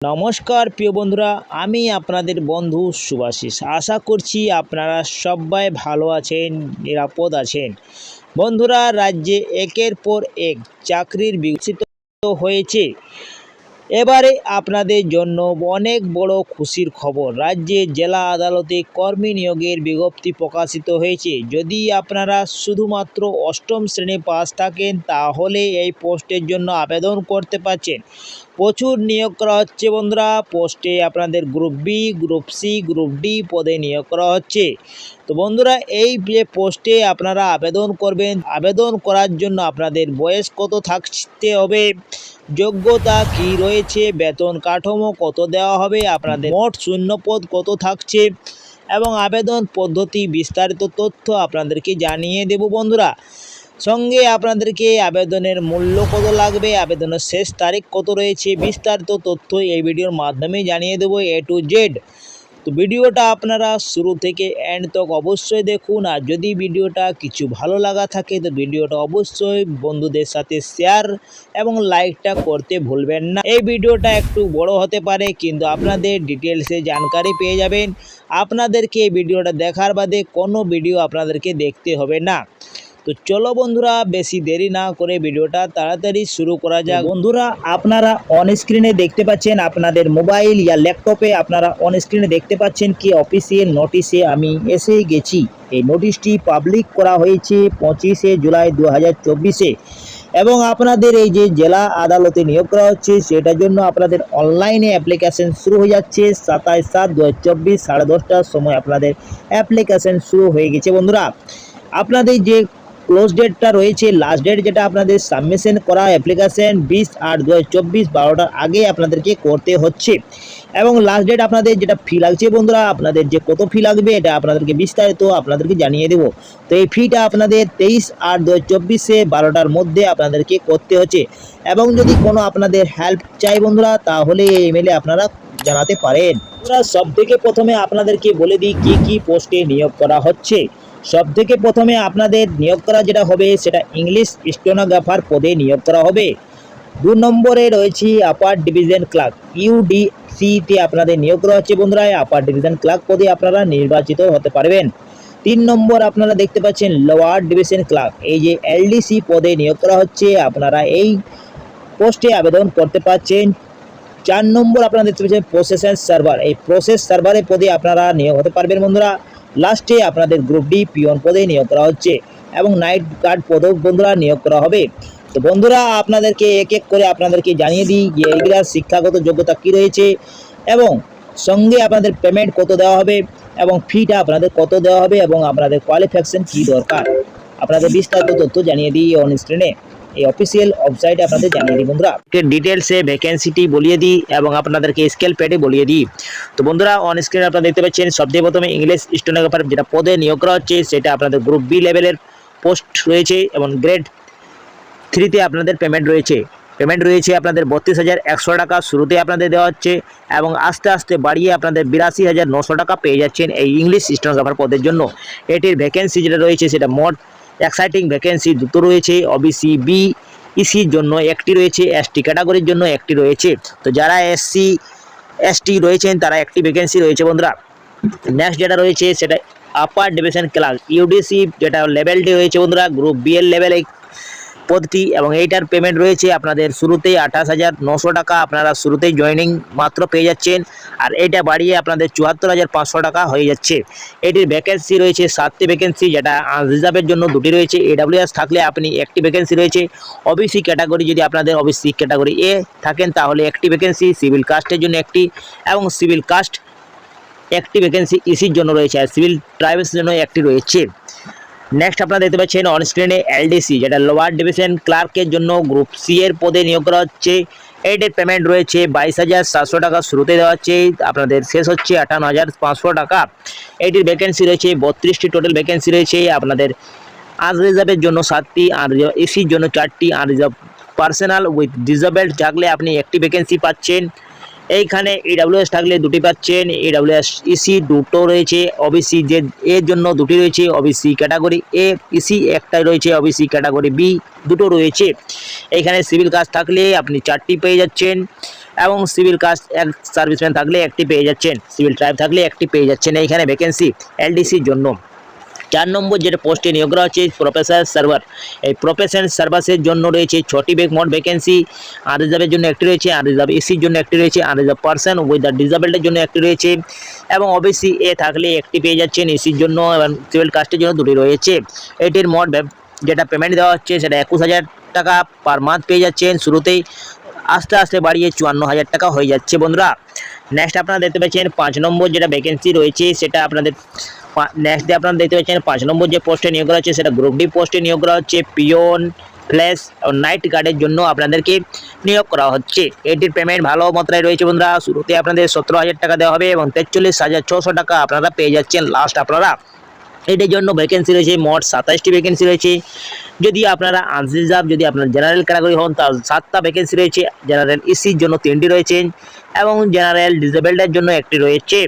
নমস্কার, প্রিয় বন্ধুরা, আমি আপনাদের বন্ধু সুভাষিস। আশা করছি আপনারা সবাই ভালো আছেন, নিরাপদ আছেন। বন্ধুরা, রাজ্যে একের পর এক চাকরির বিকশিত হয়েছে। এবারে আপনাদের জন্য অনেক বড় খুশির খবর। রাজ্যে জেলা আদালতে কর্মী নিয়োগের বিজ্ঞপ্তি প্রকাশিত হয়েছে। যদি আপনারা শুধুমাত্র অষ্টম শ্রেণি পাস থাকেন, তাহলে এই পোস্টের জন্য আবেদন করতে পারছেন। প্রচুর নিয়োগ করা হচ্ছে বন্ধুরা। পোস্টে আপনাদের group B, group C, group D পদে নিয়োগ করা হচ্ছে। তো বন্ধুরা, এই যে পোস্টে আপনারা আবেদন করবেন, আবেদন করার জন্য আপনাদের বয়স কত থাকতে হবে? যোগ্যতা কি রয়েছে? বেতন কাঠামো কত দেওয়া হবে? আপনাদের মোট শূন্য পদ কত থাকছে? এবং আবেদন পদ্ধতি, বিস্তারিত তথ্য আপনাদেরকে জানিয়ে দেব বন্ধুরা। সঙ্গে আপনাদেরকে আবেদনের মূল্য কত লাগবে? আবেদনের শেষ তারিখ কত রয়েছে? বিস্তারিত তথ্য এই ভিডিওর মাধ্যমে জানিয়ে দেবো এ টু জেড তো ভিডিওটা আপনারা শুরু থেকে এন্ড তক অবশ্যই দেখুন। আর যদি ভিডিওটা কিছু ভালো লাগা থাকে, তো ভিডিওটা অবশ্যই বন্ধুদের সাথে শেয়ার এবং লাইকটা করতে ভুলবেন না। এই ভিডিওটা একটু বড় হতে পারে, কিন্তু আপনাদের ডিটেলসে জানকারি পেয়ে যাবেন। আপনাদেরকে এই ভিডিওটা দেখার বাদে কোনো ভিডিও আপনাদেরকে দেখতে হবে না। তো চলো বন্ধুরা, বেশি দেরি না করে ভিডিওটা তাড়াতাড়ি শুরু করা যাক। বন্ধুরা, আপনারা অন স্ক্রিনে দেখতে পাচ্ছেন আপনাদের মোবাইল ইয়া ল্যাপটপে আপনারা অন স্ক্রিনে দেখতে পাচ্ছেন কি অফিসিয়াল নোটিশে আমি এসে গেছি। এই নোটিশটি পাবলিক করা হয়েছে পঁচিশে জুলাই দু হাজার এবং আপনাদের এই যে জেলা আদালতে নিয়োগ করা হচ্ছে, সেটার জন্য আপনাদের অনলাইনে অ্যাপ্লিকেশন শুরু হয়ে যাচ্ছে। সাতাশ সাত দু হাজার চব্বিশ সাড়ে দশটার সময় আপনাদের অ্যাপ্লিকেশন শুরু হয়ে গেছে। বন্ধুরা, আপনাদের যে ক্লোজ ডেটটা রয়েছে। লাস্ট ডেট যেটা আপনাদের সাবমিশন করা অ্যাপ্লিকেশন বিশ আট দু হাজার চব্বিশ বারোটার আগে আপনাদেরকে করতে হচ্ছে। এবং লাস্ট ডেট আপনাদের যেটা ফি লাগছে বন্ধুরা, আপনাদের যে কত ফি লাগবে এটা আপনাদেরকে বিস্তারিত আপনাদেরকে জানিয়ে দেবো। তো এই ফিটা আপনাদের তেইশ আট দু হাজার চব্বিশে বারোটার মধ্যে আপনাদেরকে করতে হচ্ছে। এবং যদি কোনো আপনাদের হেল্প চাই বন্ধুরা, তাহলে এই আপনারা জানাতে পারেন। সব থেকে প্রথমে আপনাদেরকে বলে দিই, কি কি পোস্টে নিয়োগ করা হচ্ছে। সব থেকে প্রথমে আপনাদের নিয়োগ করা যেটা হবে, সেটা ইংলিশ স্টেনোগ্রাফার পদে নিয়োগ করা হবে। দু নম্বরে রয়েছে আপার ডিভিশন ক্লার্ক ইউডিসিতে আপনাদের নিয়োগ করা হচ্ছে বন্ধুরা। আপার ডিভিশন ক্লার্ক পদে আপনারা নির্বাচিত হতে পারবেন। তিন নম্বর আপনারা দেখতে পাচ্ছেন লোয়ার ডিভিশন ক্লার্ক এই যে এলডিসি পদে নিয়োগ করা হচ্ছে, আপনারা এই পোস্টে আবেদন করতে পারছেন। চার নম্বর আপনারা দেখতে পাচ্ছেন প্রসেসর সার্ভার এই প্রসেস সার্ভারের পদে আপনারা নিয়োগ হতে পারবেন বন্ধুরা। লাস্টে আপনাদের গ্রুপ ডি পিওন পদে নিয়োগ করা হচ্ছে এবং নাইট গার্ড পদক বন্ধুরা নিয়োগ করা হবে। তো বন্ধুরা, আপনাদেরকে এক এক করে আপনাদেরকে জানিয়ে দিই যে এইগুলার শিক্ষাগত যোগ্যতা কী রয়েছে এবং সঙ্গে আপনাদের পেমেন্ট কত দেওয়া হবে এবং ফিটা আপনাদের কত দেওয়া হবে এবং আপনাদের কোয়ালিফিকেশন কী দরকার। আপনাদের বিস্তারিত তথ্য জানিয়ে দিই অন স্ক্রিনে এই অফিসিয়াল ওয়েবসাইটে আপনাদের জানিয়ে দিই বন্ধুরা। ডিটেলসে ভ্যাকেন্সিটি বলিয়ে দিই এবং আপনাদেরকে স্কেল প্যাডে বলিয়ে দিই। তো বন্ধুরা অন স্ক্রিনে আপনারা দেখতে পাচ্ছেন সবথেকে প্রথমে ইংলিশ স্টেনোগ্রাফার যেটা পদে নিয়োগ করা হচ্ছে, সেটা আপনাদের গ্রুপ বি লেভেলের পোস্ট রয়েছে এবং গ্রেড থ্রিতে আপনাদের পেমেন্ট রয়েছে। পেমেন্ট রয়েছে আপনাদের বত্রিশ হাজার একশো টাকা, শুরুতে আপনাদের দেওয়া হচ্ছে এবং আস্তে আস্তে বাড়িয়ে আপনাদের বিরাশি হাজার নশো টাকা পেয়ে যাচ্ছেন এই ইংলিশ স্টেনোগ্রাফার পদের জন্য। এটির ভ্যাকেন্সি যেটা রয়েছে, সেটা মোট এক্সাইটিং ভ্যাকেন্সি দুটো রয়েছে ওবিসি বি ইসির জন্য একটি রয়েছে এসটি ক্যাটাগরির জন্য একটি রয়েছে। তো যারা এসসি এসটি রয়েছেন, তারা একটি ভ্যাকেন্সি রয়েছে বন্ধুরা। নেক্সট যেটা রয়েছে, সেটা আপার ডিভিশন ক্লার্ক ইউডিসি যেটা লেভেলটি রয়েছে বন্ধুরা গ্রুপ বি এর লেভেলে পদটি এবং এইটার পেমেন্ট রয়েছে আপনাদের শুরুতেই আঠাশ হাজার নশো টাকা। আপনারা শুরুতেই জয়েনিং মাত্র পেয়ে যাচ্ছেন। আর এইটা বাড়িয়ে আপনাদের চুয়াত্তর হাজার পাঁচশো টাকা হয়ে যাচ্ছে। এটির ভ্যাকেন্সি রয়েছে সাতটি ভ্যাকেন্সি যেটা রিজার্ভের জন্য দুটি রয়েছে। এডাব্লিউএস থাকলে আপনি একটি ভ্যাকেন্সি রয়েছে। ওবিসি ক্যাটাগরি যদি আপনাদের ওবিসি ক্যাটাগরি এ থাকেন, তাহলে একটি ভ্যাকেন্সি সিভিল কাস্টের জন্য একটি এবং সিভিল কাস্ট একটি ভ্যাকেন্সি ইসির জন্য রয়েছে। আর সিভিল ট্রাইবের জন্য একটি রয়েছে। নেক্সট আপনারা দেখতে পাচ্ছেন অন স্ক্রিনে এলডিসি যেটা লোয়ার ডিভিশন ক্লার্কের জন্য গ্রুপ সি এর পদে নিয়োগ করা হচ্ছে। এইটের পেমেন্ট রয়েছে বাইশ হাজার সাতশো টাকা শুরুতে দেওয়া হচ্ছে। আপনাদের শেষ হচ্ছে আটান্ন হাজার পাঁচশো টাকা। এইটির ভ্যাকেন্সি রয়েছে বত্রিশটি টোটাল ভ্যাকেন্সি রয়েছে। আপনাদের আজ রিজার্ভের জন্য সাতটি আর এসির জন্য চারটি আর রিজার্ভ পার্সোনাল উইথ ডিজেবলড থাকলে আপনি একটি ভ্যাকেন্সি পাচ্ছেন। এইখানে এডাব্লিউএস থাকলে দুটি পাচ্ছেন। এডাব্লিউএস ইসি দুটো রয়েছে। ওবিসি যে এর জন্য দুটি রয়েছে। ওবিসি ক্যাটাগরি এ ইসি একটাই রয়েছে। ওবিসি ক্যাটাগরি বি দুটো রয়েছে। এইখানে সিভিল কাজ থাকলে আপনি চারটি পেয়ে যাচ্ছেন এবং সিভিল কাস্ট এক সার্ভিসম্যান থাকলে একটি পেয়ে যাচ্ছেন। সিভিল ট্রাইব থাকলে একটি পেয়ে যাচ্ছেন। এইখানে ভ্যাকেন্সি এলডিসির জন্য। চার নম্বর যেটা পোস্টে নিয়োগ করা হচ্ছে প্রফেসর সার্ভার এই প্রফেসর সার্ভাসের জন্য রয়েছে ছটি বেগ মোট ভ্যাকেন্সি আনরিজার্ভের জন্য একটি রয়েছে আনরিজার্ভ এসির জন্য একটি রয়েছে আনরিজার্ভ পার্সন উইথ দ্য ডিজাবেলটের জন্য একটি রয়েছে এবং ওবিসি এ থাকলে একটি পেয়ে যাচ্ছেন এসির জন্য এবং সিভিল কাস্টের জন্য দুটি রয়েছে। এটির মোট যেটা পেমেন্ট দেওয়া হচ্ছে সেটা একুশ হাজার টাকা পার মান্থ পেয়ে যাচ্ছেন। শুরুতেই আস্তে আস্তে বাড়িয়ে চুয়ান্ন হাজার টাকা হয়ে যাচ্ছে বন্ধুরা। নেক্সট আপনারা দেখতে পাচ্ছেন পাঁচ নম্বর যেটা ভ্যাকেন্সি রয়েছে সেটা আপনাদের নেক্সট ডে আপনারা দেখতে পাচ্ছেন, পাঁচ নম্বর যে পোস্টে নিয়োগ করা হচ্ছে, সেটা গ্রুপ ডি পোস্টে নিয়োগ করা হচ্ছে পিওন ফ্ল্যাশ ও নাইট গার্ডের জন্য আপনাদেরকে নিয়োগ করা হচ্ছে। এটির পেমেন্ট ভালো মাত্রায় রয়েছে বন্ধুরা। শুরুতে আপনাদের সতেরো হাজার টাকা দেওয়া হবে এবং তেচল্লিশ হাজার ছশো টাকা আপনারা পেয়ে যাচ্ছেন লাস্ট আপনারা। এটির জন্য ভ্যাকেন্সি রয়েছে মোট সাতাশটি ভ্যাকেন্সি রয়েছে। যদি আপনারা আনরিজার্ভ যদি আপনার জেনারেল ক্যাটাগরি হন তার সাতটা ভ্যাকেন্সি রয়েছে। জেনারেল ইসির জন্য তিনটি রয়েছে এবং জেনারেল ডিসেবলডের জন্য একটি রয়েছে।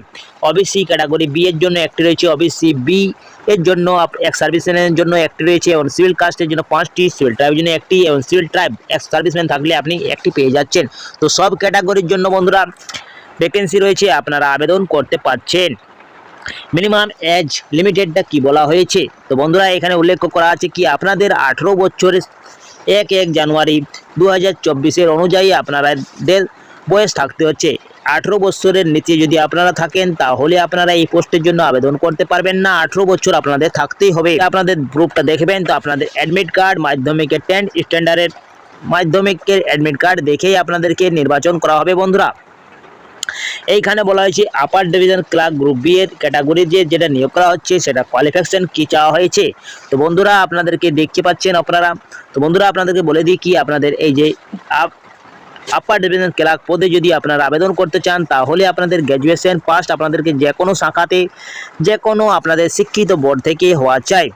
ওবিসি ক্যাটাগরি বি এর জন্য একটি রয়েছে ওবিসি বি এর জন্য এক সার্ভিসম্যানের জন্য একটি রয়েছে এবং সিভিল কাস্টের জন্য পাঁচটি সিভিল ট্রাইবের জন্য একটি এবং সিভিল ট্রাইব এক সার্ভিসম্যান থাকলে আপনি একটি পেয়ে যাচ্ছেন। তো সব ক্যাটাগরির জন্য বন্ধুরা ভ্যাকেন্সি রয়েছে, আপনারা আবেদন করতে পারছেন। মিনিমাম এজ লিমিটেডটা কি বলা হয়েছে? তো বন্ধুরা, এখানে উল্লেখ করা আছে কি আপনাদের আঠেরো বছরের এক এক জানুয়ারি দু হাজার অনুযায়ী আপনাদের বয়স থাকতে হচ্ছে। আঠেরো বছরের নিচে যদি আপনারা থাকেন, তাহলে আপনারা এই পোস্টের জন্য আবেদন করতে পারবেন না। আঠেরো বছর আপনাদের থাকতেই হবে। আপনাদের গ্রুপটা দেখবেন, তো আপনাদের অ্যাডমিট কার্ড মাধ্যমিকের টেন্থ স্ট্যান্ডার্ডের মাধ্যমিকের অ্যাডমিট কার্ড দেখেই আপনাদেরকে নির্বাচন করা হবে বন্ধুরা। এইখানে বলা হয়েছে upper division clerk group B এর ক্যাটাগরি যে যেটা নিয়োগ করা হচ্ছে সেটা কোয়ালিফিকেশন কি চাওয়া হয়েছে? তো বন্ধুরা আপনাদেরকে দেখতে পাচ্ছেন আপনারা। তো বন্ধুরা আপনাদেরকে বলে দিই কি আপনাদের এই যে আপ আপার ডিভিশন ক্লার্ক পদে যদি আপনারা আবেদন করতে চান, তাহলে আপনাদের গ্র্যাজুয়েশন পাস্ট আপনাদেরকে যে কোনো শাখাতে যে কোনো আপনাদের শিক্ষিত বোর্ড থেকে হওয়া চাই।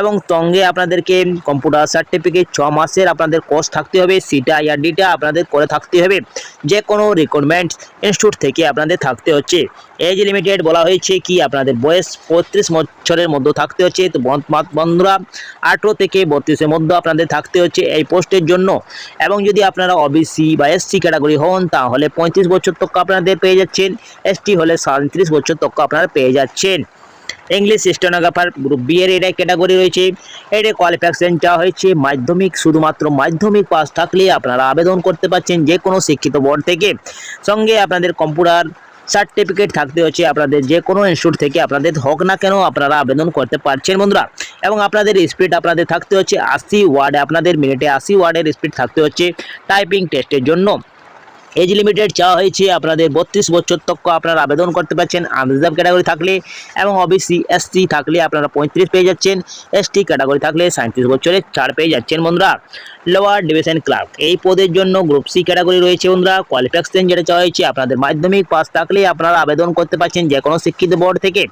এবং সঙ্গে আপনাদেরকে কম্পিউটার সার্টিফিকেট ছ মাসের আপনাদের কোর্স থাকতে হবে সিটা ইয়া ডিটা আপনাদের করে থাকতে হবে। যে কোনো রিক্রুটমেন্ট ইনস্টিটিউট থেকে আপনাদের থাকতে হচ্ছে। এজ লিমিটেড বলা হয়েছে কি, আপনাদের বয়স পঁয়ত্রিশ বছরের মধ্যে থাকতে হচ্ছে। তো বন্ধুরা, আঠেরো থেকে বত্রিশের মধ্যে আপনাদের থাকতে হচ্ছে এই পোস্টের জন্য। এবং যদি আপনারা ওবিসি বা এসসি ক্যাটাগরি হন, তাহলে পঁয়ত্রিশ বছর তক আপনাদের পেয়ে যাচ্ছেন। এসটি হলে সাঁত্রিশ বছর তক আপনারা পেয়ে যাচ্ছেন। ইংলিশ স্টেনোগ্রাফার গ্রুপ বি এর এটা ক্যাটাগরি রয়েছে। এটা কোয়ালিফিকেশন চাওয়া হয়েছে। মাধ্যমিক, শুধুমাত্র মাধ্যমিক পাস থাকলে আপনারা আবেদন করতে পারছেন যে কোনো শিক্ষিত বোর্ড থেকে। সঙ্গে আপনাদের কম্পিউটার সার্টিফিকেট থাকতে হচ্ছে। আপনাদের যে কোনো ইনস্টিটিউট থেকে আপনাদের হোক না কেন আপনারা আবেদন করতে পারছেন বন্ধুরা। এবং আপনাদের স্পিড আপনাদের থাকতে হচ্ছে আশি ওয়ার্ডে আপনাদের মিনিটে আশি ওয়ার্ডের স্পিড থাকতে হচ্ছে। টাইপিং টেস্টের জন্য। এজ লিমিটেড চাওয়া হয়েছে আপনাদের বত্রিশ বছর তক আপনারা আবেদন করতে পারছেন আনরিজার্ভ ক্যাটাগরি থাকলে এবং ওবিসি এসসি থাকলে আপনারা পঁয়ত্রিশ পেয়ে যাচ্ছেন এসটি ক্যাটাগরি থাকলে সাঁত্রিশ বছরের ছাড় পেয়ে যাচ্ছেন বন্ধুরা। লোয়ার ডিভিশন ক্লার্ক এই পদের জন্য গ্রুপ সি ক্যাটাগরি রয়েছে বন্ধুরা কোয়ালিফিকেশন যেটা চাওয়া হয়েছে, আপনাদের মাধ্যমিক পাস থাকলে আপনারা আবেদন করতে পারছেন যে কোনো শিক্ষিত বোর্ড থেকে।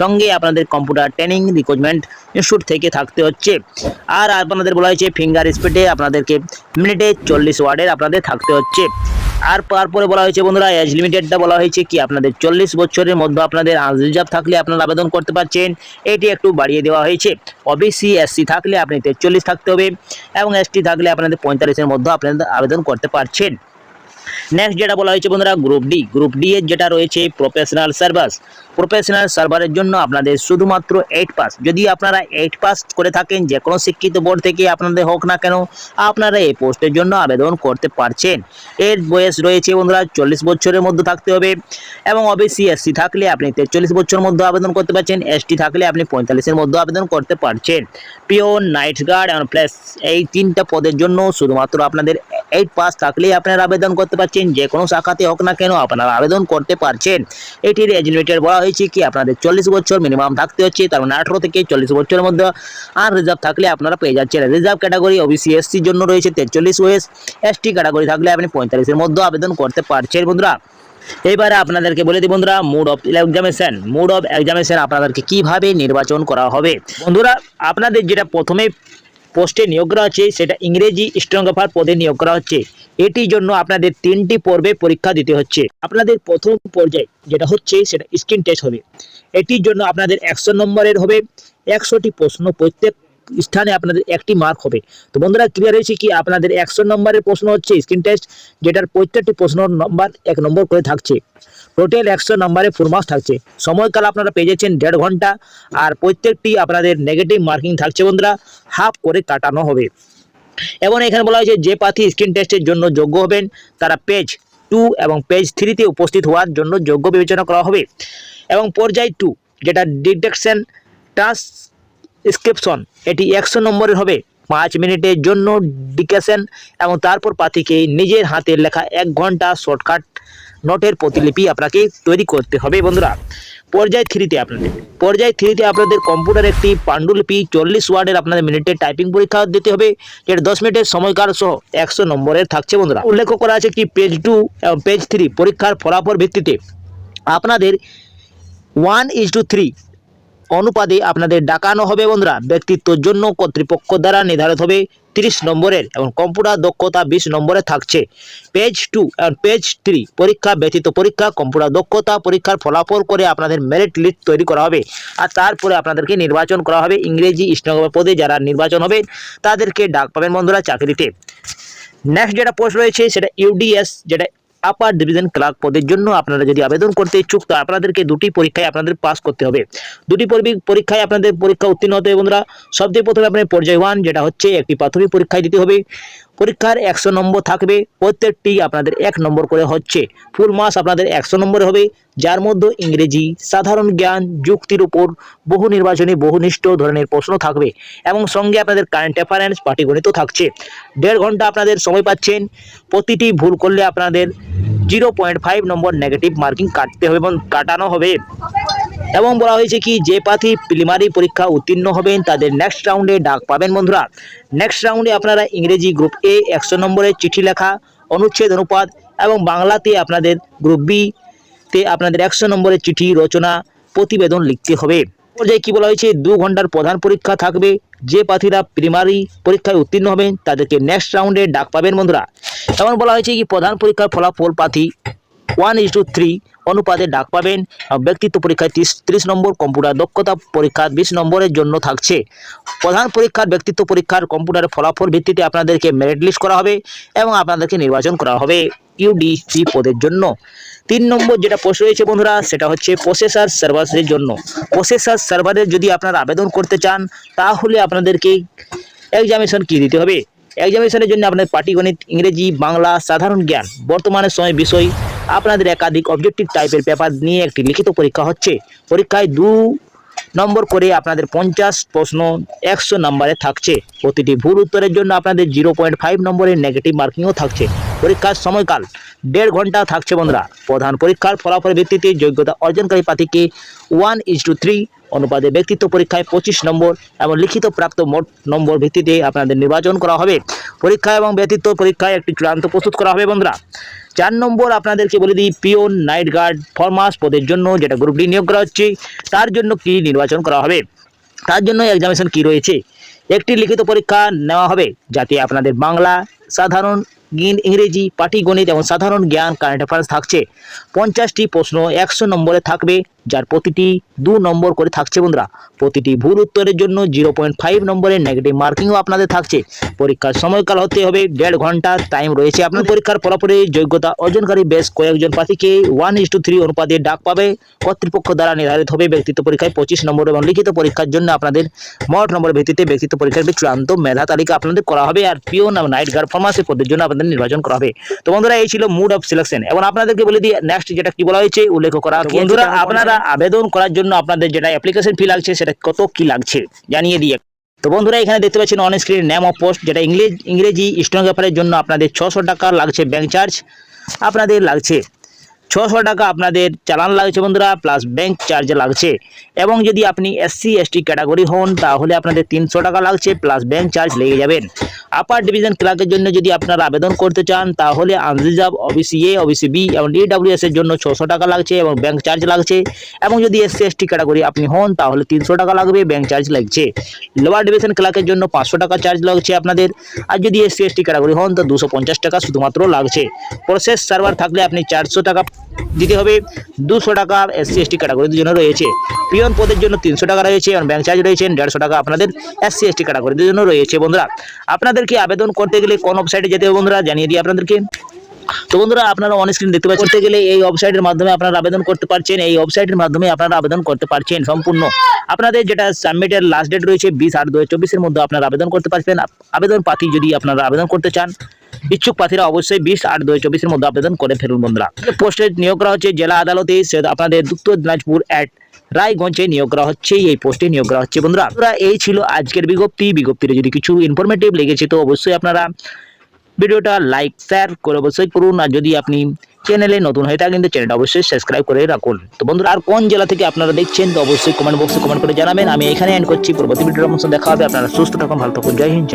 সঙ্গে আপনাদের কম্পিউটার ট্রেনিং রিক্রুটমেন্ট ইনস্টিটিউট থেকে থাকতে হচ্ছে। আর আপনাদের বলা হয়েছে ফিঙ্গার স্পিডে আপনাদেরকে মিনিটে চল্লিশ ওয়ার্ডের আপনাদের থাকতে হচ্ছে। আর তারপরে বলা হয়েছে বন্ধুরা এজ লিমিটেডটা বলা হয়েছে কি? আপনাদের চল্লিশ বছরের মধ্যে আপনাদের রিজার্ভ থাকলে আপনারা আবেদন করতে পারছেন। এটি একটু বাড়িয়ে দেওয়া হয়েছে। ওবিসি এসসি থাকলে আপনি তেচল্লিশ থাকতে হবে এবং এসটি থাকলে আপনাদের পঁয়তাল্লিশের মধ্যে আপনাদের আবেদন করতে পারছেন। নেক্সট যেটা বলা হয়েছে বন্ধুরা গ্রুপ ডি গ্রুপ ডি এর যেটা রয়েছে প্রফেশনাল সার্ভাস প্রফেশনাল সার্ভারের জন্য আপনাদের শুধুমাত্র এইট পাস যদি আপনারা এইট পাস করে থাকেন যে কোনো শিক্ষিত বোর্ড থেকে আপনাদের হোক না কেন, আপনারা এই পোস্টের জন্য আবেদন করতে পারছেন। এর বয়স রয়েছে বন্ধুরা, চল্লিশ বছরের মধ্যে থাকতে হবে। এবং ওবিসি এসসি থাকলে আপনি তেচল্লিশ বছরের মধ্যে আবেদন করতে পারছেন এসটি থাকলে আপনি পঁয়তাল্লিশের মধ্যে আবেদন করতে পারছেন। পিওন নাইট গার্ড এবং প্লাস এই তিনটা পদের জন্য শুধুমাত্র আপনাদের এইট পাস থাকলেই আপনারা আবেদন করতে পারছেন। যে কোনো শাখাতে হোক না কেন আপনারা আবেদন করতে পারছেন। এটির এজ বলা হয়েছে কি, আপনাদের চল্লিশ বছর মিনিমাম থাকতে হচ্ছে, তার মানে আঠেরো থেকে চল্লিশ বছরের মধ্যে আর রিজার্ভ থাকলে আপনারা পেয়ে যাচ্ছেন। রিজার্ভ ক্যাটাগরি ওবিসি এসসির জন্য রয়েছে তেচল্লিশ ওয়েস এসটি ক্যাটাগরি থাকলে আপনি পঁয়তাল্লিশের মধ্যে আবেদন করতে পারছেন বন্ধুরা। এবারে আপনাদেরকে বলে দিই বন্ধুরা mode of examination mode of examination আপনাদেরকে কীভাবে নির্বাচন করা হবে? বন্ধুরা, আপনাদের যেটা প্রথমে পোস্টে নিয়োগ করা হচ্ছে, সেটা ইংরেজি স্টেনোগ্রাফার পদে নিয়োগ করা হচ্ছে। এটির জন্য আপনাদের তিনটি পর্বে পরীক্ষা দিতে হচ্ছে। আপনাদের প্রথম পর্যায়ে যেটা হচ্ছে, সেটা স্ক্রিন টেস্ট হবে। এটির জন্য আপনাদের একশো নম্বরের হবে। একশোটি প্রশ্ন প্রত্যেক স্থানে আপনাদের একটি মার্ক হবে। তো বন্ধুরা ক্লিয়ার হয়েছে কি? আপনাদের একশো নম্বরের প্রশ্ন হচ্ছে স্ক্রিন টেস্ট যেটার প্রত্যেকটি প্রশ্ন নম্বর এক নম্বর করে থাকছে। টোটাল একশো নম্বরে ফুল মার্কস থাকছে। সময়কাল আপনারা পেয়ে যাচ্ছেন দেড় ঘণ্টা, আর প্রত্যেকটি আপনাদের নেগেটিভ মার্কিং থাকছে বন্ধুরা হাফ করে কাটানো হবে। এবং এখানে বলা হয়েছে, যে প্রার্থী স্ক্রিন টেস্টের জন্য যোগ্য হবেন, তারা পেজ টু এবং পেজ থ্রিতে উপস্থিত হওয়ার জন্য যোগ্য বিবেচনা করা হবে। এবং পর্যায় টু যেটা ডিটেকশন ট্রান্সক্রিপশন এটি একশো নম্বরের হবে। পাঁচ মিনিটের জন্য ডিকেশন এবং তারপর প্রার্থীকে নিজের হাতে লেখা এক ঘণ্টা শর্টকাট নোটের প্রতিলিপি আপনাকে তৈরি করতে হবে বন্ধুরা। পর্যায় থ্রিতে আপনাদের। পর্যায় থ্রিতে আপনাদের কম্পিউটার একটি পাণ্ডুলিপি চল্লিশ ওয়ার্ডের আপনাদের মিনিটে টাইপিং পরীক্ষা দিতে হবে, যেটা দশ মিনিটের সময়কাল সহ একশো নম্বরের থাকছে বন্ধুরা। উল্লেখ করা আছে কি পেজ টু এবং পেজ থ্রি পরীক্ষার ফলাফল ভিত্তিতে। আপনাদের ওয়ান ইজ টু থ্রি অনুপাতে আপনাদের ডাকানো হবে বন্ধুরা। ব্যক্তিত্বর জন্য কর্তৃপক্ষ দ্বারা নির্ধারিত হবে তিরিশ নম্বরের এবং কম্পিউটার দক্ষতা বিশ নম্বরে থাকছে। পেজ টু এবং পেজ থ্রি পরীক্ষা, ব্যতীত পরীক্ষা, কম্পিউটার দক্ষতা পরীক্ষার ফলাফল করে আপনাদের মেরিট লিস্ট তৈরি করা হবে। আর তারপরে আপনাদেরকে নির্বাচন করা হবে ইংরেজি স্টেনোগ্রাফার পদে যারা নির্বাচন হবে, তাদেরকে ডাক পাবেন বন্ধুরা চাকরিতে। নেক্সট যেটা পোস্ট রয়েছে, সেটা ইউডিএস যেটা আপার ডিভিশন ক্লার্ক পদের জন্য আপনারা যদি আবেদন করতে ইচ্ছুক, তো আপনাদেরকে দুটি পরীক্ষায় আপনাদের পাস করতে হবে। দুটি পরি- পরীক্ষায় আপনাদের পরীক্ষা উত্তীর্ণ হতে হবে বন্ধুরা। সবচেয়ে প্রথমে আপনার পর্যায় ওয়ান যেটা হচ্ছে একটি প্রাথমিক পরীক্ষায় দিতে হবে। পরীক্ষার একশো নম্বর থাকবে, প্রত্যেকটি আপনাদের এক নম্বর করে হচ্ছে। ফুল মাস আপনাদের একশো নম্বর হবে, যার মধ্যে ইংরেজি, সাধারণ জ্ঞান, যুক্তির উপর বহু নির্বাচনী বহুনিষ্ঠ ধরনের প্রশ্ন থাকবে এবং সঙ্গে আপনাদের কারেন্ট অ্যাফারেন্স পাটিগণিত থাকছে। দেড় ঘণ্টা আপনাদের সময় পাচ্ছেন, প্রতিটি ভুল করলে আপনাদের জিরো পয়েন্ট ফাইভ নম্বর নেগেটিভ মার্কিং কাটতে হবে এবং কাটানো হবে। এবং বলা হয়েছে কি, যে প্রার্থী প্রিলিমারি পরীক্ষা উত্তীর্ণ হবেন, তাদের নেক্সট রাউন্ডে ডাক পাবেন বন্ধুরা। নেক্সট রাউন্ডে আপনারা ইংরেজি গ্রুপ এ একশো নম্বরের চিঠি লেখা, অনুচ্ছেদ, অনুপাত এবং বাংলাতে আপনাদের গ্রুপ বি তে আপনাদের একশো নম্বরের চিঠি, রচনা, প্রতিবেদন লিখতে হবে। পর্যায়ে কি বলা হয়েছে, দু ঘণ্টার প্রধান পরীক্ষা থাকবে, যে প্রার্থীরা প্রিমারি পরীক্ষায় উত্তীর্ণ হবেন, তাদেরকে নেক্সট রাউন্ডে ডাক পাবেন বন্ধুরা। এমন বলা হয়েছে কি, প্রধান পরীক্ষার ফলাফল প্রার্থী ওয়ান ইস টু থ্রি অনুপাতে ডাক পাবেন। ব্যক্তিত্ব পরীক্ষায় তিরিশ নম্বর কম্পিউটার, দক্ষতা পরীক্ষা বিশ নম্বরের জন্য থাকছে। প্রধান পরীক্ষার ব্যক্তিত্ব পরীক্ষার কম্পিউটারের ফলাফল ভিত্তিতে আপনাদেরকে মেরিট লিস্ট করা হবে এবং আপনাদেরকে নির্বাচন করা হবে ইউডিসি পদের জন্য। তিন নম্বর যেটা পোস্ট রয়েছে বন্ধুরা, সেটা হচ্ছে প্রসেসার সার্ভারের জন্য। প্রসেসার সার্ভারের যদি আপনারা আবেদন করতে চান, তাহলে আপনাদেরকে এক্সামিনেশন কি দিতে হবে। এক্সামিনেশনের জন্য আপনাদের পাটিগণিত, ইংরেজি, বাংলা, সাধারণ জ্ঞান, বর্তমানের সময় বিষয় আপনাদের একাধিক অবজেক্টিভ টাইপের পেপার নিয়ে একটি লিখিত পরীক্ষা হচ্ছে। পরীক্ষায় দু নম্বর করে আপনাদের পঞ্চাশ প্রশ্ন একশো নম্বরে থাকছে। প্রতিটি ভুল উত্তরের জন্য আপনাদের জিরো পয়েন্ট ফাইভ নম্বরের নেগেটিভ মার্কিংও থাকছে। পরীক্ষার সময়কাল দেড় ঘণ্টা থাকছে বন্ধুরা। প্রধান পরীক্ষার ফলাফলের ভিত্তিতে যোগ্যতা অর্জনকারী প্রার্থীকে ওয়ান ইজ টু থ্রি অনুপাতে ব্যক্তিত্ব পরীক্ষায় পঁচিশ নম্বর এবং লিখিত প্রাপ্ত মোট নম্বর ভিত্তিতে আপনাদের নির্বাচন করা হবে। পরীক্ষা এবং ব্যক্তিত্ব পরীক্ষায় একটি চূড়ান্ত প্রস্তুত করা হবে বন্ধুরা। চার নম্বর আপনাদেরকে বলে দিই পিওন নাইট গার্ড ফরমাস পদের জন্য যেটা গ্রুপ ডি নিয়োগ করা হচ্ছে, তার জন্য কি নির্বাচন করা হবে? তার জন্য এক্সামিনেশন কি রয়েছে? একটি লিখিত পরীক্ষা নেওয়া হবে যাতে আপনাদের বাংলা সাধারণ ইংরেজি পাটিগণিত এবং সাধারণ জ্ঞান কারেন্ট অ্যাফেয়ার্স থাকছে। পঞ্চাশটি প্রশ্ন একশো নম্বরে থাকবে, যার প্রতিটি দু নম্বর করে থাকছে বন্ধুরা। প্রতিটি ভুল উত্তরের জন্য জিরো পয়েন্ট ফাইভ নম্বরের নেগেটিভ মার্কিংও আপনাদের থাকছে। পরীক্ষার সময়কাল হতে হবে দেড় ঘণ্টা টাইম রয়েছে আপনার পরীক্ষার ফলাফলে যোগ্যতা অর্জনকারী বেশ কয়েকজন প্রার্থীকে ওয়ান ইস টু থ্রি অনুপাতে ডাক পাবে। কর্তৃপক্ষ দ্বারা নির্ধারিত হবে ব্যক্তিত্ব পরীক্ষায় পঁচিশ নম্বর এবং লিখিত পরীক্ষার জন্য আপনাদের মোট নম্বরের ভিত্তিতে ব্যক্তিত্ব পরীক্ষার চূড়ান্ত মেধা তালিকা আপনাদের করা হবে। আর পিওন নাইট গার্ড ফরমাসের পদের জন্য আপনাদের নির্বাচন করা হবে। তো বন্ধুরা এই ছিল মুড অফ সিলেকশন এবং আপনাদেরকে বলে দিই নেক্সট যেটা কি বলা হয়েছে উল্লেখ করা। আছে। বন্ধুরা আপনারা আবেদন করার জন্য আপনাদের যেটা অ্যাপ্লিকেশন ফি লাগছে সেটা কত কি লাগছে জানিয়ে দিয়ে। তো বন্ধুরা এখানে দেখতে পাচ্ছেন on screen name of post যেটা ইংরেজ ইংরেজি স্টেনোগ্রাফারের জন্য আপনাদের ছশো টাকা লাগছে ব্যাংক চার্জ আপনাদের লাগছে ছশো টাকা আপনাদের চালান লাগছে বন্ধুরা প্লাস ব্যাংক চার্জ লাগছে। এবং যদি আপনি এসসি এসটি ক্যাটাগরি হন তাহলে আপনাদের তিনশো টাকা লাগছে প্লাস ব্যাংক চার্জ লেগে যাবেন। আপার ডিভিশন ক্লার্কের জন্য যদি আপনারা আবেদন করতে চান, তাহলে unreserved OBC A OBC B এবং ডিডাব্লিউএস এর জন্য ছশো টাকা লাগছে এবং ব্যাংক চার্জ লাগছে। এবং যদি এসসি এসটি ক্যাটাগরি আপনি হন, তাহলে তিনশো টাকা লাগবে ব্যাংক চার্জ লাগছে। লোয়ার ডিভিশন ক্লার্কের জন্য পাঁচশো টাকা চার্জ লাগছে আপনাদের। আর যদি এসসি এসটি ক্যাটাগরি হন, তো দুশো পঞ্চাশ টাকা শুধুমাত্র লাগছে। প্রসেস সার্ভার থাকলে আপনি চারশো টাকা দিতে হবে। দুশো টাকা এসসি এসটি ক্যাটাগরির জন্য রয়েছে। পিয়ন পদের জন্য তিনশো টাকা রয়েছে এবং ব্যাংক চার্জ রয়েছে, দেড়শো টাকা আপনাদের এসসি এসটি ক্যাটাগরির জন্য রয়েছে বন্ধুরা। আপনাদেরকে আবেদন করতে গেলে কোন ওয়েবসাইটে যেতে হবে বন্ধুরা জানিয়ে দিই আপনাদেরকে। তো বন্ধুরা আপনারা অন স্ক্রিন দেখতে পাচ্ছেন গেলে এই ওয়েবসাইটের মাধ্যমে আপনারা আবেদন করতে পারছেন। এই ওয়েবসাইটের মাধ্যমে আপনারা আবেদন করতে পারছেন সম্পূর্ণ। আপনাদের যেটা সাবমিটের লাস্ট ডেট রয়েছে, বিশ আট দু হাজার চব্বিশের মধ্যে আপনারা আবেদন করতে পারছেন আবেদন পাতি যদি আপনারা আবেদন করতে চান ইচ্ছুক প্রার্থীরা অবশ্যই বিশ আট দু চব্বিশের মধ্যে আবেদন করে ফেলুন বন্ধুরা। পোস্টে নিয়োগ করা হচ্ছে জেলা আদালতে আপনাদের উত্তর দিনাজপুর অ্যাট রায়গঞ্জে নিয়োগ করা হচ্ছে এই পোস্টে নিয়োগ করা হচ্ছে বন্ধুরা। বন্ধুরা, এই ছিল আজকের বিজ্ঞপ্তি। বিজ্ঞপ্তির যদি কিছু ইনফরমেটিভ লেগেছে তো অবশ্যই আপনারা ভিডিওটা লাইক শেয়ার করে অবশ্যই করুন। আর যদি আপনি চ্যানেলে নতুন হয়ে থাকেন তো চ্যানেলটা অবশ্যই সাবস্ক্রাইব করে রাখুন। তো বন্ধুরা আর কোন জেলা থেকে আপনারা দেখছেন তো অবশ্যই কমেন্ট বক্সে কমেন্ট করে জানাবেন। আমি এখানে এন্ড করছি। পরবর্তী ভিডিওর দেখা হবে। আপনারা সুস্থ থাকুন ভালো থাকুন। জয় হিন্দ